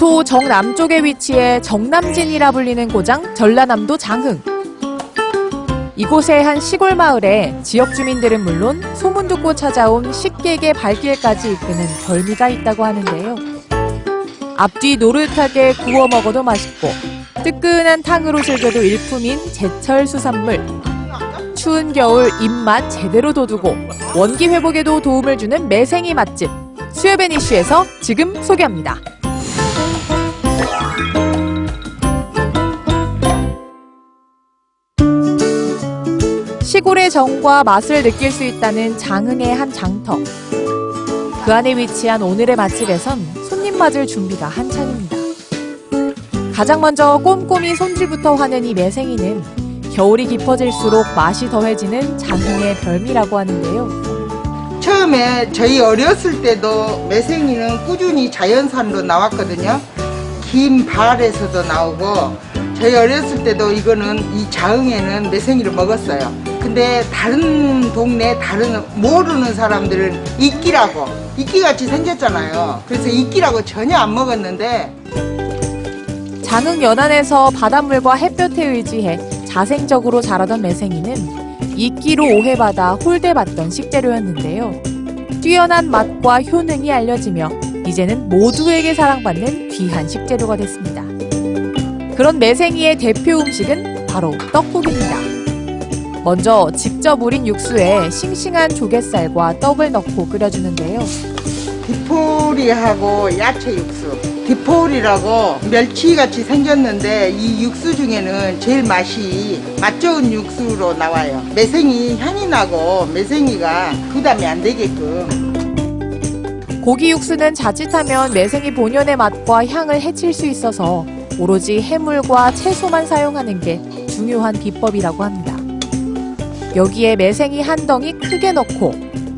국토 정남쪽에 위치해 정남진이라 불리는 고장 전라남도 장흥. 이곳의 한 시골 마을에 지역 주민들은 물론 소문 듣고 찾아온 식객의 발길까지 이끄는 별미가 있다고 하는데요. 앞뒤 노릇하게 구워 먹어도 맛있고 뜨끈한 탕으로 즐겨도 일품인 제철 수산물. 추운 겨울 입맛 제대로 돋우고 원기 회복에도 도움을 주는 매생이 맛집. 이슈에서 지금 소개합니다. 시골의 정과 맛을 느낄 수 있다는 장흥의 한 장터. 그 안에 위치한 오늘의 맛집에선 손님 맞을 준비가 한창입니다. 가장 먼저 꼼꼼히 손질부터 하는 이 매생이는 겨울이 깊어질수록 맛이 더해지는 장흥의 별미라고 하는데요. 처음에 저희 어렸을 때도 매생이는 꾸준히 자연산으로 나왔거든요. 긴 발에서도 나오고 저희 어렸을 때도 이거는 이 자흥에는 매생이를 먹었어요. 근데 다른 동네 다른 모르는 사람들은 이끼라고 이끼같이 생겼잖아요. 그래서 이끼라고 전혀 안 먹었는데 장흥 연안에서 바닷물과 햇볕에 의지해 자생적으로 자라던 매생이는 이끼로 오해받아 홀대받던 식재료였는데요. 뛰어난 맛과 효능이 알려지며 이제는 모두에게 사랑받는 귀한 식재료가 됐습니다. 그런 매생이의 대표 음식은 바로 떡국입니다. 먼저 직접 우린 육수에 싱싱한 조갯살과 떡을 넣고 끓여주는데요. 디포리하고 야채 육수. 디포리라고 멸치같이 생겼는데 이 육수 중에는 제일 맛이 맛 좋은 육수로 나와요. 매생이 향이 나고 매생이가 부담이 안 되게끔. 고기 육수는 자칫하면 매생이 본연의 맛과 향을 해칠 수 있어서 오로지 해물과 채소만 사용하는 게 중요한 비법이라고 합니다. 여기에 매생이 한 덩이 크게 넣고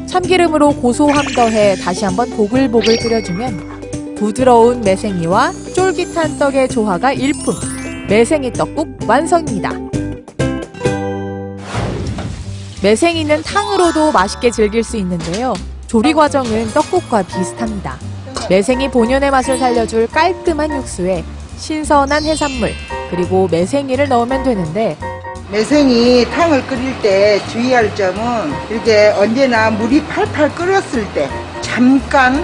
참기름으로 고소함 더해 다시 한번 보글보글 끓여주면 부드러운 매생이와 쫄깃한 떡의 조화가 일품 매생이 떡국 완성입니다. 매생이는 탕으로도 맛있게 즐길 수 있는데요. 조리 과정은 떡국과 비슷합니다. 매생이 본연의 맛을 살려줄 깔끔한 육수에 신선한 해산물 그리고 매생이를 넣으면 되는데 매생이 탕을 끓일 때 주의할 점은 이렇게 언제나 물이 팔팔 끓었을 때 잠깐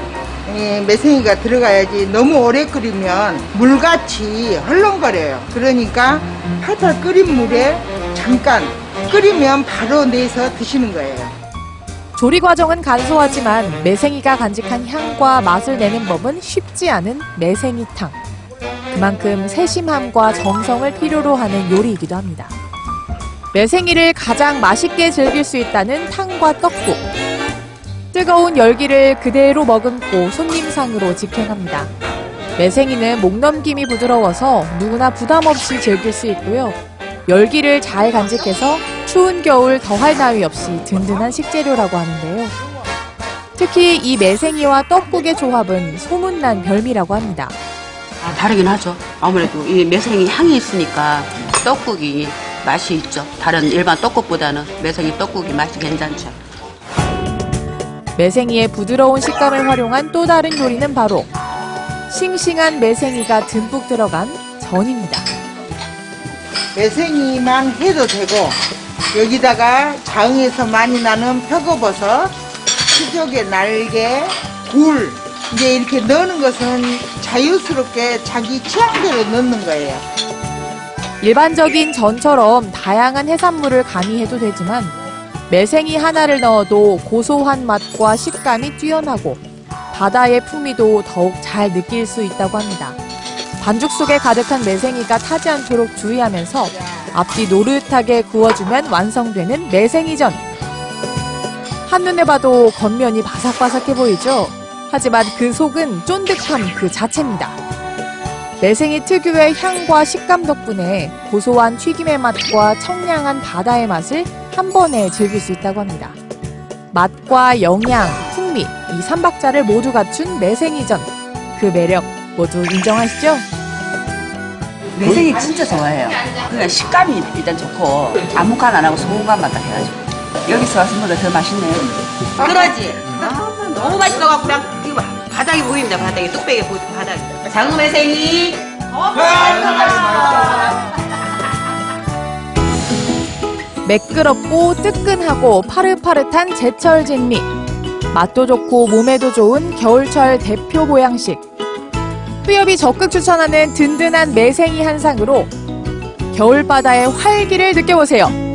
이 매생이가 들어가야지 너무 오래 끓이면 물같이 헐렁거려요. 그러니까 팔팔 끓인 물에 잠깐 끓이면 바로 내서 드시는 거예요. 조리 과정은 간소하지만 매생이가 간직한 향과 맛을 내는 법은 쉽지 않은 매생이탕. 그만큼 세심함과 정성을 필요로 하는 요리이기도 합니다. 매생이를 가장 맛있게 즐길 수 있다는 탕과 떡국. 뜨거운 열기를 그대로 머금고 손님상으로 직행합니다. 매생이는 목 넘김이 부드러워서 누구나 부담 없이 즐길 수 있고요. 열기를 잘 간직해서 추운 겨울 더할 나위 없이 든든한 식재료라고 하는데요. 특히 이 매생이와 떡국의 조합은 소문난 별미라고 합니다. 아, 다르긴 하죠. 아무래도 이 매생이 향이 있으니까 떡국이 맛이 있죠. 다른 일반 떡국보다는 매생이 떡국이 맛이 괜찮죠. 매생이의 부드러운 식감을 활용한 또 다른 요리는 바로 싱싱한 매생이가 듬뿍 들어간 전입니다. 매생이만 해도 되고 여기다가 장에서 많이 나는 표고버섯, 수족의 날개, 굴 이제 이렇게 넣는 것은 자유스럽게 자기 취향대로 넣는 거예요. 일반적인 전처럼 다양한 해산물을 가미해도 되지만 매생이 하나를 넣어도 고소한 맛과 식감이 뛰어나고 바다의 풍미도 더욱 잘 느낄 수 있다고 합니다. 반죽 속에 가득한 매생이가 타지 않도록 주의하면서 앞뒤 노릇하게 구워주면 완성되는 매생이전. 한눈에 봐도 겉면이 바삭바삭해 보이죠? 하지만 그 속은 쫀득함 그 자체입니다. 매생이 특유의 향과 식감 덕분에 고소한 튀김의 맛과 청량한 바다의 맛을 한 번에 즐길 수 있다고 합니다. 맛과 영양, 풍미, 이 삼박자를 모두 갖춘 매생이전. 그 매력 모두 인정하시죠? 매생이 진짜 좋아해요. 그러니까 식감이 일단 좋고 아무 간 안 하고 소금간만 딱 해가지고 여기서 와서 먹으더 맛있네요. 그러지. 너무, 너무 맛있어갖고 그냥 바닥에 보이 보입니다. 바닥에 뚝배기 보 바닥. 장어 매생이. 매끄럽고 뜨끈하고 파릇파릇한 제철 진미. 맛도 좋고 몸에도 좋은 겨울철 대표 보양식. 뚜엽이 적극 추천하는 든든한 매생이 한 상으로 겨울바다의 활기를 느껴보세요.